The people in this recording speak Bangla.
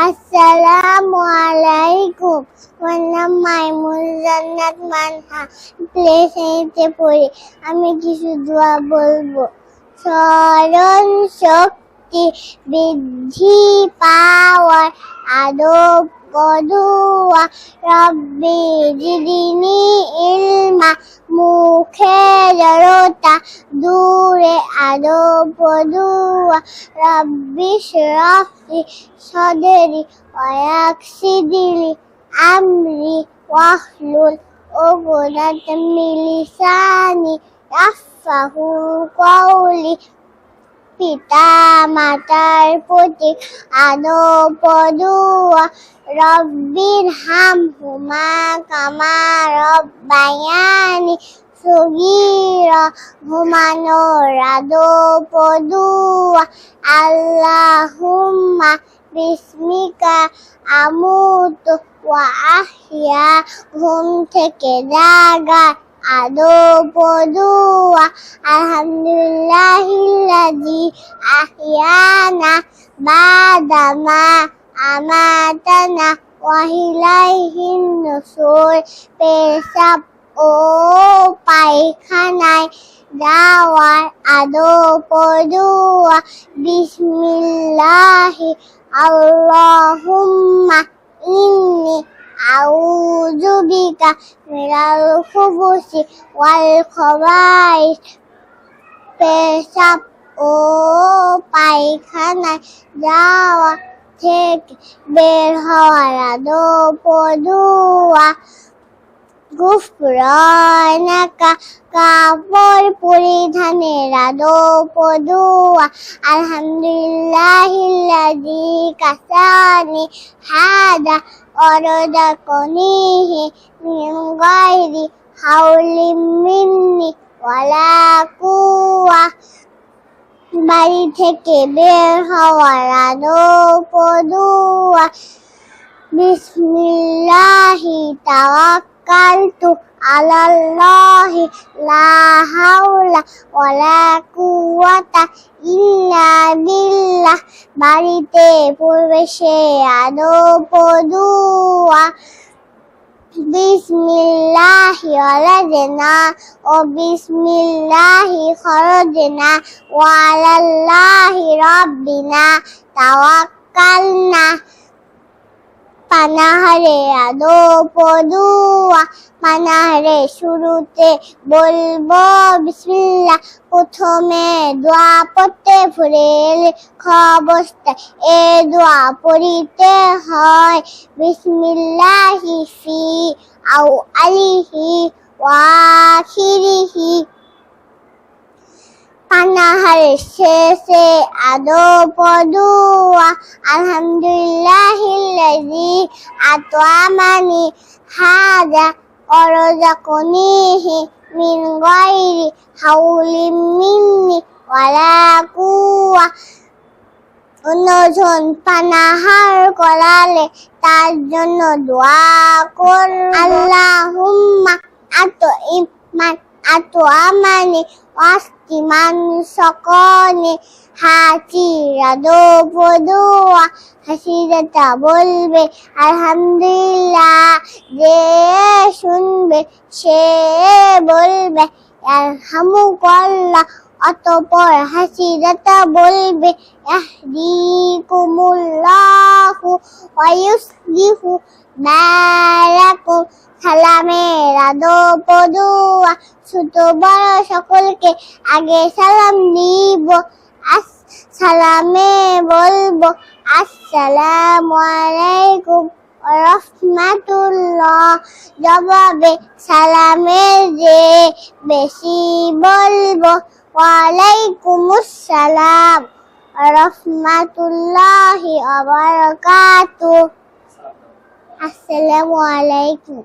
আসসালামু আলাইকুম আমার নাম মাইমুন জান্নাত মানহা প্লে শ্রেণীতে পড়ি আমি কিছু দোয়া বলব স্মরণ শক্তি বৃদ্ধি পাওয়ার আদব গদুয়া রব্বি জিদিনি ইলমা মুখে জড়তা দূরে আদব রব্বিশ রফি সদেরি সদরি ওয়াকসিদিলি আমরি, ওয়াহলুল উকদাত মিন লিসানি ইয়াফকাহু কওলি পিতা মাতার প্রতি আদো পদুয়া রব্বির হাম হুমা কামা রব্বায়ানি সগীরা। ঘুমানোর আদো পদুয়া আল্লাহুম্মা বিস্মিকা আমুত ওয়া আহিয়া। ঘুম থেকে জাগা আদো পদুয়া আলহামদুলিল্লাহিল্লাযী আহিয়ানা, বাদামা আমাতানা ওয়া ইলাইহিন নুশুর পেশাব ও পায়খানায় যাওয়ার আদো পদুয়া, বিসমিল্লাহি, আল্লাহুম্মা, ইন্নি বিকা মিনাল খুবুসি ওয়াল খবাইস পেশাব ও পায়খানায় যাওয়া থেকে বের হওয়ার আদো পদুয়া। গুফরানাকা কাপড় পরিধানের আদো পদুয়া। আলহামদুলিল্লাহিল্লাযী কাসানি হাদা অরদা من غير حول مني মিন্নি قوة বাড়ি থেকে বের হওয়ার আদো পদুয়া। বিসমিল্লাহি তাওয়াক্কালতু আলাল্লাহি লা হাওলা ওয়ালা কুওয়াতা ইল্লা বিল্লাহ বাড়িতে প্রবেশে আদো পদুয়া বিসমিল্লাহি ওয়ালাদনা ও বিসমিল্লাহি খরজনা ওয়ালাল্লাহি রাব্বিনা তাওয়াক্কালনা পানাহারে আদো পদুয়া পানাহারে শুরুতে বলব বিসমিল্লাহ, প্রথমে দোয়া পড়তে ভুলে অবস্থায় এ দোয়া পড়িতে হয় বিসমিল্লাহি ফি আউ আলিহি ওয়াখিরিহি। পানাহারের শেষে আদো পদুয়া, আলহামদুলিল্লাহিল্লাযী আতআমানি হাযা অরযাকনিহি মিন গায়রি হাওলিন মিন্নি ওয়ালা কুওয়া। অন্যজন পানাহার করালে তার জন্য দোয়া কর আল্লাহুম্মা আতো ইমান আতো আমানি ওয়াস্তিমান সকনে হাসিরা দো পদুয়া হাসিরাটা বলবে, আলহামদুলিল্লাহ, যে শুনবে, সে বলবে আলহামুকাল্লাহ অতপর হাসিরাটা বলবে ইয়াহদিকুমুল্লাহু বালাকুম সালামের আদো পদুয়া ছোট বড় সকলকে আগে সালাম দিব সালামে বলব আসসালামু আলাইকুম রহমাতুল্লাহ জবাবে সালামের যে বেশি বলব ওয়ালাইকুম আসসালাম রহমাতুল্লাহি আসসালামু আলাইকুম।